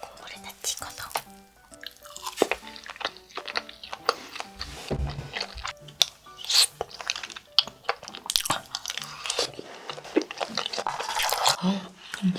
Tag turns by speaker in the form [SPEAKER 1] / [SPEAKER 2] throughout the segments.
[SPEAKER 1] 국물에다 찍어서. 안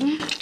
[SPEAKER 1] Mm-hmm.